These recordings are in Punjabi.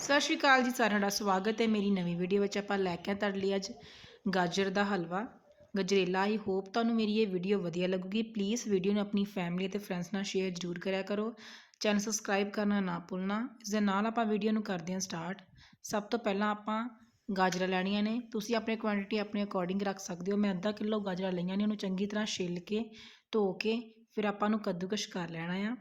ਸਤਿ ਸ਼੍ਰੀ ਅਕਾਲ ਜੀ ਸਾਰਿਆਂ ਦਾ, ਸਵਾਗਤ ਹੈ ਮੇਰੀ ਨਵੀਂ ਵੀਡੀਓ ਵਿੱਚ। ਆਪਾਂ ਲੈ ਕੇ ਤੁਹਾਡੇ ਲਈ ਅੱਜ ਗਾਜਰ ਦਾ ਹਲਵਾ। ਗਜਰੇਲਾ ਆਈ ਹੋਪ ਤੁਹਾਨੂੰ ਮੇਰੀ ਇਹ ਵੀਡੀਓ ਵਧੀਆ ਲੱਗੂਗੀ। ਪਲੀਜ਼ ਵੀਡੀਓ ਨੂੰ ਆਪਣੀ ਫੈਮਿਲੀ ਅਤੇ ਫਰੈਂਡਸ ਨਾਲ ਸ਼ੇਅਰ ਜ਼ਰੂਰ ਕਰਿਆ ਕਰੋ। ਚੈਨਲ ਸਬਸਕ੍ਰਾਈਬ ਕਰਨਾ ਨਾ ਭੁੱਲਣਾ। ਇਸ ਦੇ ਨਾਲ ਆਪਾਂ ਵੀਡੀਓ ਨੂੰ ਕਰਦੇ ਹਾਂ ਸਟਾਰਟ ਸਭ ਤੋਂ ਪਹਿਲਾਂ ਆਪਾਂ ਗਾਜਰਾਂ ਲੈਣੀਆਂ ਨੇ। ਤੁਸੀਂ ਆਪਣੇ ਕੁਆਂਟੀਟੀ ਆਪਣੇ ਅਕੋਰਡਿੰਗ ਰੱਖ ਸਕਦੇ ਹੋ। ਮੈਂ ਅੱਧਾ ਕਿਲੋ ਗਾਜਰਾਂ ਲਈਆਂ ਨੇ, ਉਹਨੂੰ ਚੰਗੀ ਤਰ੍ਹਾਂ ਛਿੱਲ ਕੇ, ਧੋ ਕੇ, ਫਿਰ ਆਪਾਂ ਨੂੰ ਕੱਦੂਕਸ਼ ਕਰ ਲੈਣਾ ਆ।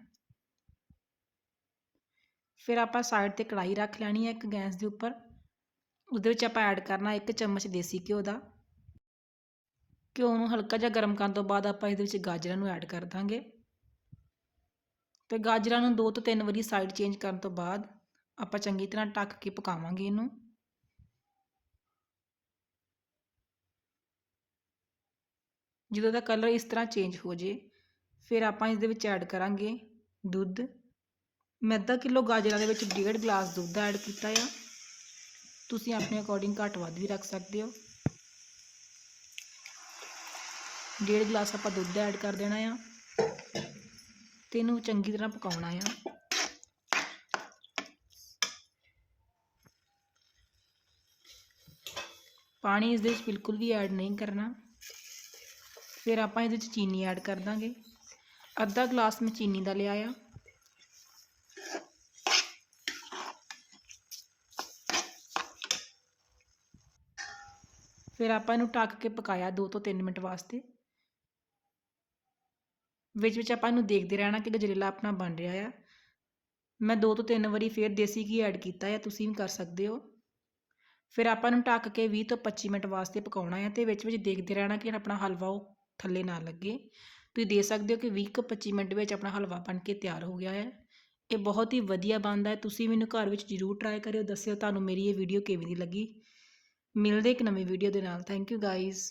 ਫਿਰ ਆਪਾਂ ਸਾਈਡ ਤੇ ਕੜਾਈ ਰੱਖ ਲੈਣੀ ਹੈ ਇੱਕ ਗੈਸ ਦੇ ਉੱਪਰ। ਉਹਦੇ ਵਿੱਚ ਆਪਾਂ ਐਡ ਕਰਨਾ ਇੱਕ ਚਮਚ ਦੇਸੀ ਘਿਓ ਦਾ। ਘਿਓ ਨੂੰ ਹਲਕਾ ਜਿਹਾ ਗਰਮ ਕਰਨ ਤੋਂ ਬਾਅਦ ਆਪਾਂ ਇਹਦੇ ਵਿੱਚ ਗਾਜਰਾਂ ਨੂੰ ਐਡ ਕਰ ਦਾਂਗੇ। ਤੇ ਗਾਜਰਾਂ ਨੂੰ ਦੋ ਤੋਂ ਤਿੰਨ ਵਾਰੀ ਸਾਈਡ ਚੇਂਜ ਕਰਨ ਤੋਂ ਬਾਅਦ ਆਪਾਂ ਚੰਗੀ ਤਰ੍ਹਾਂ ਢੱਕ ਕੇ ਪਕਾਵਾਂਗੇ ਇਹਨੂੰ। ਜਦੋਂ ਦਾ ਕਲਰ ਇਸ ਤਰ੍ਹਾਂ ਚੇਂਜ ਹੋ ਜੇ, ਫਿਰ ਆਪਾਂ ਇਸ ਦੇ ਵਿੱਚ ਐਡ ਕਰਾਂਗੇ ਦੁੱਧ। ਮੈਂ ਅੱਧਾ ਕਿਲੋ ਗਾਜਰਾਂ ਦੇ ਵਿੱਚ ਡੇਢ ਗਲਾਸ ਦੁੱਧ ਐਡ ਕੀਤਾ ਆ। ਤੁਸੀਂ ਆਪਣੇ ਅਕੋਰਡਿੰਗ ਘੱਟ ਵੱਧ ਵੀ ਰੱਖ ਸਕਦੇ ਹੋ। ਡੇਢ ਗਲਾਸ ਆਪਾਂ ਦੁੱਧ ਐਡ ਕਰ ਦੇਣਾ ਆ। ਤੇ ਇਹਨੂੰ ਚੰਗੀ ਤਰ੍ਹਾਂ ਪਕਾਉਣਾ ਆ। ਪਾਣੀ ਇਸ ਦੇ ਵਿੱਚ ਬਿਲਕੁਲ ਵੀ ਐਡ ਨਹੀਂ ਕਰਨਾ। ਫਿਰ ਆਪਾਂ ਇਹਦੇ ਵਿੱਚ ਚੀਨੀ ਐਡ ਕਰ ਦਾਂਗੇ। ਅੱਧਾ ਗਲਾਸ ਮੈਂ ਚੀਨੀ ਦਾ ਲਿਆ ਆ। ਫਿਰ ਆਪਾਂ ਇਹਨੂੰ ਢੱਕ ਕੇ ਪਕਾਇਆ 2 ਤੋਂ 3 ਮਿੰਟ ਵਾਸਤੇ। ਵਿੱਚ ਵਿੱਚ ਆਪਾਂ ਇਹਨੂੰ ਦੇਖਦੇ ਰਹਿਣਾ ਕਿ ਗਜਰੇਲਾ ਆਪਣਾ ਬਣ ਰਿਹਾ ਆ। ਮੈਂ 2 ਤੋਂ 3 ਵਾਰੀ ਫਿਰ ਦੇਸੀ ਘੀ ਐਡ ਕੀਤਾ ਹੈ ਤੁਸੀਂ ਵੀ ਕਰ ਸਕਦੇ ਹੋ। ਫਿਰ ਆਪਾਂ ਇਹਨੂੰ ਢੱਕ ਕੇ 20 ਤੋਂ 25 ਮਿੰਟ ਵਾਸਤੇ ਪਕਾਉਣਾ ਹੈ ਤੇ ਵਿੱਚ ਵਿੱਚ ਦੇਖਦੇ ਰਹਿਣਾ ਕਿ ਆਪਣਾ ਹਲਵਾ ਉਹ ਥੱਲੇ ਨਾ ਲੱਗੇ। ਤੁਸੀਂ ਦੇਖ ਸਕਦੇ ਹੋ ਕਿ 20 ਤੋਂ 25 ਮਿੰਟ ਵਿੱਚ ਆਪਣਾ ਹਲਵਾ ਬਣ ਕੇ ਤਿਆਰ ਹੋ ਗਿਆ ਹੈ ਇਹ ਬਹੁਤ ਹੀ ਵਧੀਆ ਬਣਦਾ ਹੈ, ਤੁਸੀਂ ਮੈਨੂੰ ਘਰ ਵਿੱਚ ਜ਼ਰੂਰ ਟਰਾਈ ਕਰਿਓ। ਦੱਸਿਓ ਤੁਹਾਨੂੰ ਮੇਰੀ ਇਹ ਵੀਡੀਓ ਕਿਵੇਂ ਦੀ ਲੱਗੀ। ਮਿਲਦੇ ਇੱਕ ਨਵੀਂ ਵੀਡੀਓ ਦੇ ਨਾਲ। Thank you guys